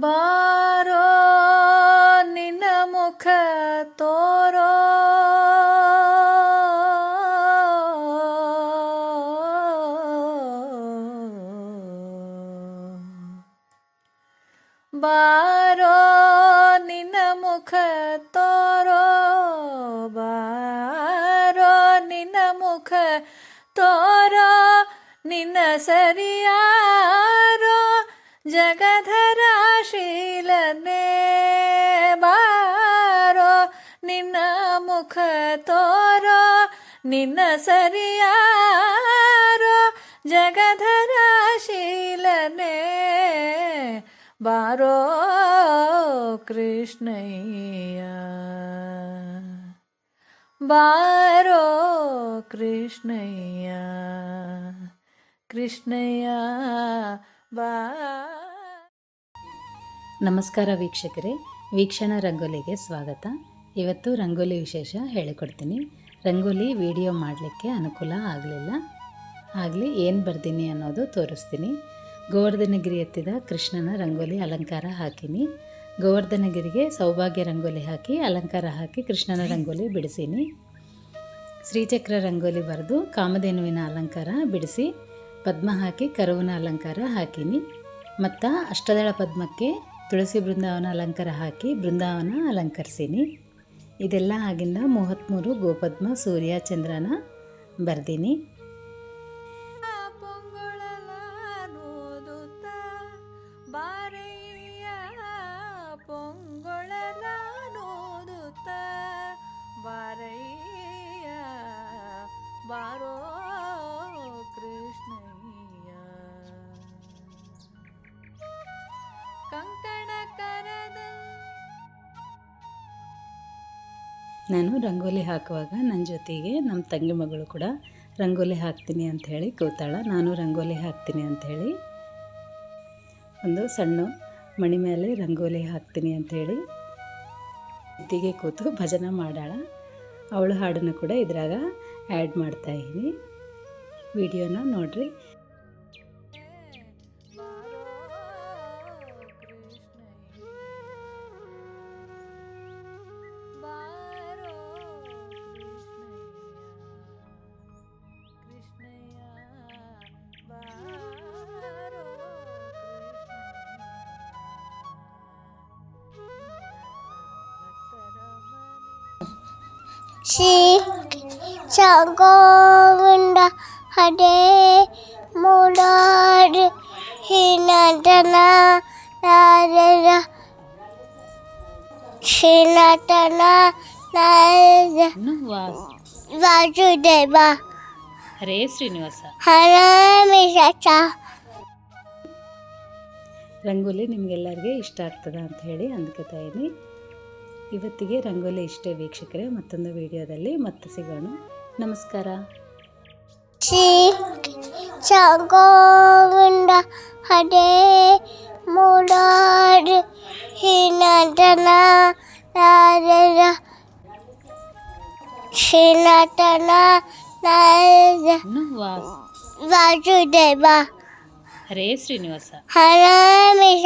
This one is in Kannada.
ಬಾರೋ ನಿನ್ನ ಮುಖ ತೋರೋ ಬಾರೋ ನಿನ್ನ ಮುಖ ತೋರೋ ಬಾರೋ ನಿನ್ನ ಮುಖ ತೋರೋ ನಿನ್ನ ಸರಿಯಾರೋ ಜಗಧರ ನಿನ್ನ ಮುಖ ತೋರೋ, ನಿನ್ನ ಸರಿಯಾರೋ, ಜಗಧರ ಶೀಲನೆ ಬಾರೋ ಕೃಷ್ಣಯ್ಯ. ಬಾರೋ ಕೃಷ್ಣಯ್ಯ ಕೃಷ್ಣಯ್ಯ ಬಾ. ನಮಸ್ಕಾರ ವೀಕ್ಷಕರೇ, ವೀಕ್ಷಣ ರಂಗೋಲಿಗೆ ಸ್ವಾಗತ. ಇವತ್ತು ರಂಗೋಲಿ ವಿಶೇಷ ಹೇಳಿಕೊಡ್ತೀನಿ. ರಂಗೋಲಿ ವಿಡಿಯೋ ಮಾಡಲಿಕ್ಕೆ ಅನುಕೂಲ ಆಗಲಿಲ್ಲ. ಆಗಲಿ ಏನು ಬರ್ದೀನಿ ಅನ್ನೋದು ತೋರಿಸ್ತೀನಿ. ಗೋವರ್ಧನಗಿರಿ ಎತ್ತಿದ ಕೃಷ್ಣನ ರಂಗೋಲಿ ಅಲಂಕಾರ ಹಾಕೀನಿ. ಗೋವರ್ಧನಗಿರಿಗೆ ಸೌಭಾಗ್ಯ ರಂಗೋಲಿ ಹಾಕಿ ಅಲಂಕಾರ ಹಾಕಿ ಕೃಷ್ಣನ ರಂಗೋಲಿ ಬಿಡಿಸೀನಿ. ಶ್ರೀಚಕ್ರ ರಂಗೋಲಿ ಬರೆದು ಕಾಮಧೇನುವಿನ ಅಲಂಕಾರ ಬಿಡಿಸಿ ಪದ್ಮ ಹಾಕಿ ಕರುವಿನ ಅಲಂಕಾರ ಹಾಕೀನಿ. ಮತ್ತು ಅಷ್ಟದಳ ಪದ್ಮಕ್ಕೆ ತುಳಸಿ ಬೃಂದಾವನ ಅಲಂಕಾರ ಹಾಕಿ ಬೃಂದಾವನ ಅಲಂಕರಿಸೀನಿ. ಇದೆಲ್ಲ ಆಗಿಂದ ಮೂವತ್ತ್ಮೂರು ಗೋಪದ್ಮ ಸೂರ್ಯ ಚಂದ್ರನ ಬರ್ದೀನಿ ಬಾರ ನಾನು ರಂಗೋಲಿ ಹಾಕುವಾಗ ನನ್ನ ಜೊತೆಗೆ ನಮ್ಮ ತಂಗಿ ಮಗಳು ಕೂಡ ರಂಗೋಲಿ ಹಾಕ್ತೀನಿ ಅಂತ ಹೇಳಿ ಕೂತಾಳ. ನಾನು ರಂಗೋಲಿ ಹಾಕ್ತೀನಿ ಅಂಥೇಳಿ ಒಂದು ಸಣ್ಣ ಮಣಿ ಮೇಲೆ ರಂಗೋಲಿ ಹಾಕ್ತೀನಿ ಅಂಥೇಳಿ ಜೊತೆಗೆ ಕೂತು ಭಜನೆ ಮಾಡಾಳ. ಅವಳು ಹಾಡನ್ನು ಕೂಡ ಇದ್ರಾಗ ಆ್ಯಡ್ ಮಾಡ್ತಾ ಇದ್ದೀನಿ. ವಿಡಿಯೋನ ನೋಡ್ರಿ. ಶ್ರೀ ಗೋವಿಂದ ಹರೇ ಮುರಾರಿ ಹಿನಟನ ನಾರದ ಶ್ರೀನಟನ ನಾರದ ವಾಸುದೇವ. ಹರೇ ಶ್ರೀನಿವಾಸ. ಹರಮಿಷ ರಂಗೋಲಿ ನಿಮಗೆಲ್ಲರಿಗೆ ಇಷ್ಟ ಆಗ್ತದ ಅಂತ ಹೇಳಿ ಅಂದ್ಕೋತಾ ಇದ್ದೀನಿ ಇವತ್ತಿಗೆ ರಂಗೋಲಿ ಇಷ್ಟೇ ವೀಕ್ಷಕರೇ ಮತ್ತೊಂದು ವಿಡಿಯೋದಲ್ಲಿ ಮತ್ತೆ ಸಿಗೋಣ. ನಮಸ್ಕಾರ. ಗೋವಿಂದ ಹರೇ ಮುರಾರಿ ಹಿನಟನ ನಾರದ ಶ್ರೀನಟನ ನಾರದ ವಾಸುದೇವ ಹರೇ ಶ್ರೀನಿವಾಸ. ಹರಮಿಷ